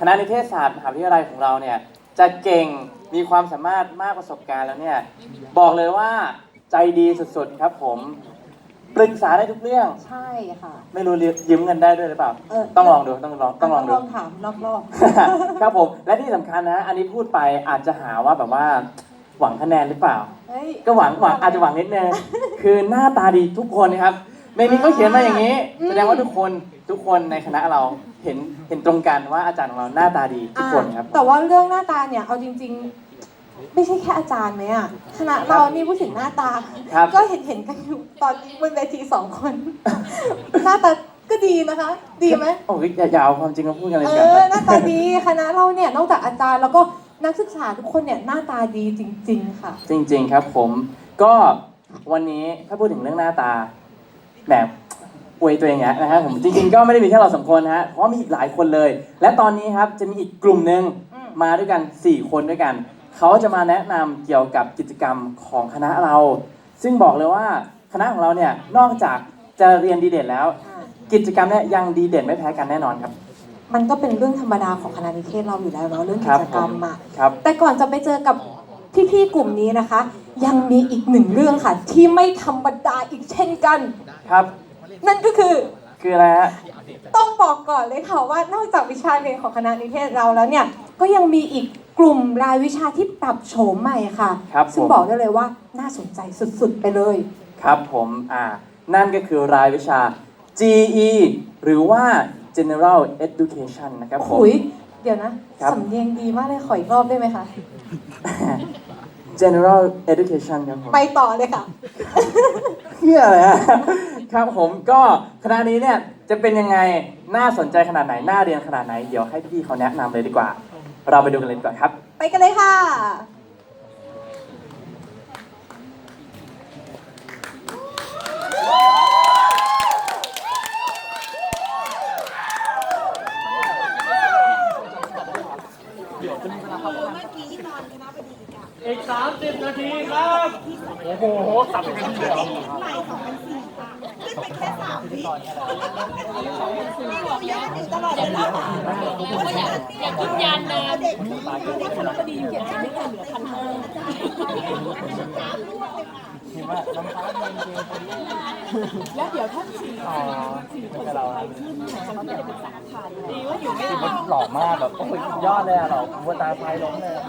คณะนิเทศศาสตร์มหาวิทยาลัยของเราเนี่ยจะเก่งมีความสามารถมากประสบการณ์แล้วเนี่ยบอกเลยว่าใจดีสุดๆครับผมปรึกษาได้ทุกเรื่อง ใช่ค่ะ ไม่รู้ยืมเงินได้ด้วยหรือเปล่า เออ ต้องลองดูต้องลองต้องลองดู ลองถามรอบครับผมและที่สำคัญนะ อันนี้พูดไปอาจจะหาว่าแบบว่าหวังคะแนนหรือเปล่าๆเฮ้ยก็หวังหวังอาจจะหวังนิดนึงคือหน้าตาดีทุกคนนะครับ ในนี้เขาเขียนมาอย่างนี้อืมแสดงว่าทุกคนทุกคนในคณะเราเห็นเห็นตรงกันว่าอาจารย์ของเราหน้าตาดีทุกคนครับอะแต่ว่าเรื่องหน้าตาเนี่ยเอาจริง ๆ ไม่ใช่แค่อาจารย์ไหมอะคณะเรานี่พูดถึงหน้าตาครับก็เห็นเห็นๆกันอยู่ตอนนี้บนเวทีสองคน หน้าตาก็ดีนะคะ ดีไหมโอ้ยอย่าอย่าเอาความจริงมาพูดกันเลยเอดีกอว่าหน้าตาดีคณะเราเนี่ยนอกจากอาจารย์แล้วก็นักศึกษาทุกคนเนี่ยหน้าตาดีจริง ๆ ค่ะ จริง ๆ ครับ ผมก็วันนี้ถ้าพูดถึงเรื่องหน้าตา แบบอวยตัวเองอะนะครับผมจริงๆก็ไม่ได้มีแค่เราสองคนนะฮะเพราะว่ามีอีกหลายคนเลย และตอนนี้ครับจะมีอีกกลุ่มหนึ่งอืมมาด้วยกัน 4 คนด้วยกัน เขาจะมาแนะนำเกี่ยวกับกิจกรรมของคณะเรา ซึ่งบอกเลยว่าคณะของเราเนี่ยนอกจากจะเรียนดีเด่นแล้วอะกิจกรรมเนี่ยยังดีเด่นไม่แพ้กันแน่นอนครับ มันก็เป็นเรื่องธรรมดาของคณะนิเทศเราอยู่แล้วเนาะเรื่องคกิรับจกรรมอะครับ แต่ก่อนจะไปเจอกับ พี่ๆกลุ่มนี้นะคะ ยังมีอีกหนึ่งเรื่องค่ะ ที่ไม่ธรรมดาอีกเช่นกัน ครับ นั่นก็คือคืออะไรฮะต้องบอกก่อนเลยค่ะว่านอกจากวิชาเรียนของคณะนิเทศเราแล้วเนี่ยก็ยังมีอีกกลุ่มรายวิชาที่ปรับโฉมใหม่ค่ะ ครับซึ่งผมบอกได้เลยว่าน่าสนใจสุดๆไปเลย ครับผมอ่านั่นก็คือรายวิชา GE หรือว่า General Education นะครับผมขุยเดี๋ยวนะ ครับ สำเนียงดีมากเลยขออีกรอบได้ไหมคะ General Education ครับผม ไปต่อเลยค่ะ เพื่ออะไรฮะครับผมก็คณะนี้เนี่ยจะเป็นยังไงน่าสนใจขนาดไหนน่าเรียนขนาดไหน เดี๋ยวให้พี่เขาแนะนำเลยดีกว่า เราไปดูกันเลยดีกว่าครับ ไปกันเลยค่ะ อีก 30 นาทีครับ โอ้โหสามสิบนาทีเลยเหรอยืนยันนะที่คณะบดีอยู่เนี่ยจะไม่เกินเหลือพันห้า แล้วเดี๋ยวถ้าสี่สี่คนสุดท้ายขึ้นเนี่ยจะไม่ได้เป็นสามพันดีว่าอยู่ไม่ได้หล่อมากแบบโอ้ยสุดยอดเลยอะหล่อวัวตาไฟล้มเลยอะ